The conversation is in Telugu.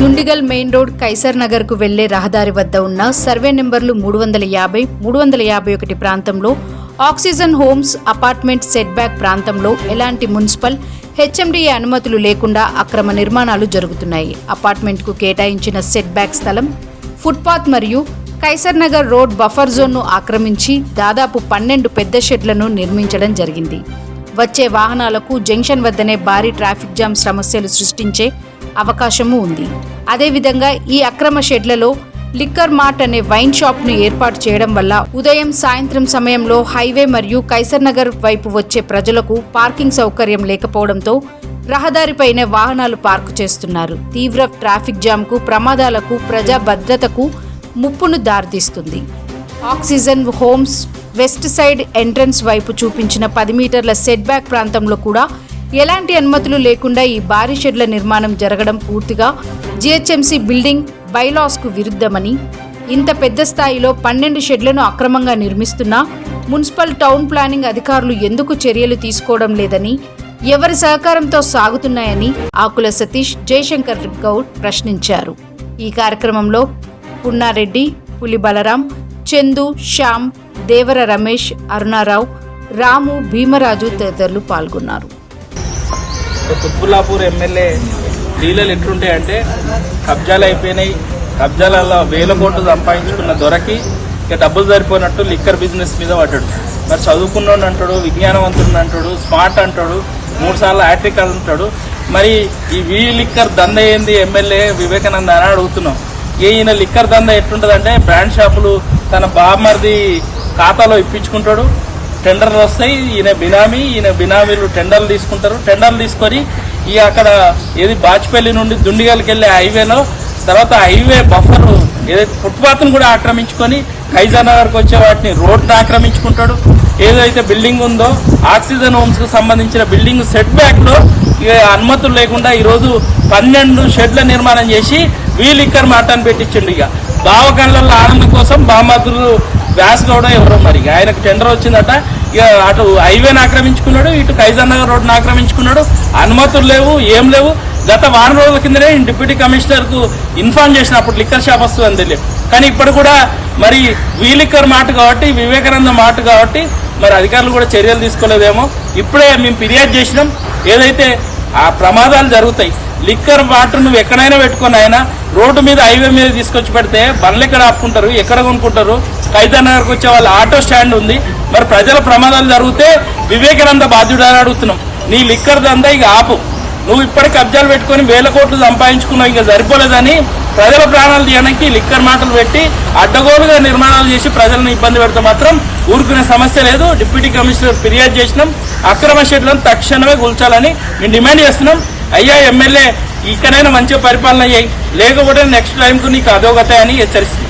దుండిగల్ మెయిన్ రోడ్ కైసర్ నగర్కు వెళ్ళే రహదారి వద్ద ఉన్న సర్వే నెంబర్లు మూడు వందల యాభై మూడు వందల యాభై ఒకటి ప్రాంతంలో oxygen homes apartment set back ప్రాంతంలో ఎలాంటి మున్సిపల్ హెచ్ఎండిఏ అనుమతులు లేకుండా అక్రమ నిర్మాణాలు జరుగుతున్నాయి. అపార్ట్మెంట్కు కేటాయించిన సెట్ బ్యాక్ స్థలం ఫుట్పాత్ మరియు కైసర్ నగర్ రోడ్ బఫర్ జోన్ను ఆక్రమించి దాదాపు పన్నెండు పెద్ద షెడ్లను నిర్మించడం జరిగింది. వచ్చే వాహనాలకు జంక్షన్ వద్దనే భారీ ట్రాఫిక్ జామ్ సమస్యలు సృష్టించే అవకాశము ఉంది. అదేవిధంగా ఈ అక్రమ షెడ్లలో లిక్కర్ మార్ట్ అనే వైన్ షాప్ను ఏర్పాటు చేయడం వల్ల ఉదయం సాయంత్రం సమయంలో హైవే మరియు కైసర్ నగర్ వైపు వచ్చే ప్రజలకు పార్కింగ్ సౌకర్యం లేకపోవడంతో రహదారిపైనే వాహనాలు పార్కు చేస్తున్నారు. తీవ్ర ట్రాఫిక్ జామ్కు ప్రమాదాలకు ప్రజా భద్రతకు ముప్పును దారితీస్తుంది. Oxygen homes west side entrance వైపు చూపించిన పది మీటర్ల సెట్ బ్యాక్ ప్రాంతంలో కూడా ఎలాంటి అనుమతులు లేకుండా ఈ భారీ షెడ్ల నిర్మాణం జరగడం పూర్తిగా జిహెచ్ఎంసీ బిల్డింగ్ బైలాస్కు విరుద్ధమని ఇంత పెద్ద స్థాయిలో పన్నెండు షెడ్లను అక్రమంగా నిర్మిస్తున్నా మున్సిపల్ టౌన్ ప్లానింగ్ అధికారులు ఎందుకు చర్యలు తీసుకోవడం లేదని ఎవరి సహకారంతో సాగుతున్నాయని ఆకుల సతీష్ జయశంకర్ గౌడ్ ప్రశ్నించారు. ఈ కార్యక్రమంలో పున్నారెడ్డి పులి బలరాం చందు శ్యామ్ దేవర రమేష్ అరుణారావు రాము భీమరాజు తదితరులు పాల్గొన్నారు. కుత్బుల్లాపూర్ ఎమ్మెల్యే లీలలు ఎట్లుంటాయంటే కబ్జాలు అయిపోయినాయి. కబ్జాలలో వేల కోట్లు సంపాదించుకున్న దొరకి ఇక డబ్బులు సరిపోయినట్టు లిక్కర్ బిజినెస్ మీద పడ్డాడు. మరి చదువుకున్నోడు అంటాడు విజ్ఞానవంతుడు అంటాడు స్మార్ట్ అంటాడు మూడు సార్లు యాట్రిక్ అంటాడు. మరి ఈ వీ లిక్కర్ దంద ఏంది ఎమ్మెల్యే వివేకానంద అని అడుగుతున్నాం. ఈయన లిక్కర్ దంద ఎట్లుంటుందంటే బ్రాండ్ షాపులు తన బామ్మర్ది ఖాతాలో ఇప్పించుకుంటాడు. టెండర్లు వస్తాయి. ఈయన బినామీ ఈయన బినామీలు టెండర్లు తీసుకుంటారు. టెండర్లు తీసుకొని ఈ అక్కడ ఏది బాచ్పల్లి నుండి దుండిగల్కి వెళ్ళే హైవేలో తర్వాత హైవే బఫర్ ఏదైతే ఫుట్పాత్ను కూడా ఆక్రమించుకొని ఖైజా నగర్కి వచ్చే వాటిని రోడ్ని ఆక్రమించుకుంటాడు. ఏదైతే బిల్డింగ్ ఉందో ఆక్సిజన్ హోమ్స్కి సంబంధించిన బిల్డింగ్ సెట్ బ్యాక్లో ఇక అనుమతులు లేకుండా ఈరోజు పన్నెండు షెడ్ల నిర్మాణం చేసి వీలిక్కర్ మాటను మాటని పెట్టించండు ఇక. బావ ఆనందం కోసం బామాదులు వ్యాస్ గౌడ ఎవరో మరి. ఆయనకు టెండర్ వచ్చిందట. ఇక అటు హైవేని ఆక్రమించుకున్నాడు ఇటు ఖైజాన్ నగర్ రోడ్ని ఆక్రమించుకున్నాడు. అనుమతులు లేవు ఏం లేవు. గత వారం రోజుల కిందనే డిప్యూటీ కమిషనర్కు ఇన్ఫార్మ్ చేసిన అప్పుడు లిక్కర్ షాప్ వస్తుందని తెలియదు. కానీ ఇప్పుడు కూడా మరి వీలిక్కర్ మాట కాబట్టి వివేకానంద మాట కాబట్టి మరి అధికారులు కూడా చర్యలు తీసుకోలేదేమో. ఇప్పుడే మేము ఫిర్యాదు చేసినాం. ఏదైతే ఆ ప్రమాదాలు జరుగుతాయి లిక్కర్ వాటర్ నువ్వు ఎక్కడైనా పెట్టుకొని అయినా రోడ్డు మీద హైవే మీద తీసుకొచ్చి పెడితే బండ్లు ఎక్కడ ఆపుకుంటారు ఎక్కడ కొనుక్కుంటారు నగర్కి వచ్చే వాళ్ళ ఆటో స్టాండ్ ఉంది. మరి ప్రజల ప్రమాదాలు జరిగితే వివేకానంద బాధ్యుడు అని అడుగుతున్నాం. నీ లిక్కర్ దందా ఇక ఆపు. నువ్వు ఇప్పటికి కబ్జాలు పెట్టుకొని వేల కోట్లు సంపాదించుకున్నావు ఇంకా సరిపోలేదని ప్రజల ప్రాణాలు తీయడానికి లిక్కర్ మాటలు పెట్టి అడ్డగోలుగా నిర్మాణాలు చేసి ప్రజలను ఇబ్బంది పెడితే మాత్రం ఊరుకునే సమస్య లేదు. డిప్యూటీ కమిషనర్ ఫిర్యాదు చేసినాం. అక్రమ షెడ్లను తక్షణమే కూల్చాలని మేము డిమాండ్ చేస్తున్నాం. అయ్యా ఎమ్మెల్యే ఇక్కడైనా మంచిగా పరిపాలన అయ్యాయి లేకపోతే నెక్స్ట్ టైంకు నీకు అదోగత అని హెచ్చరిస్తుంది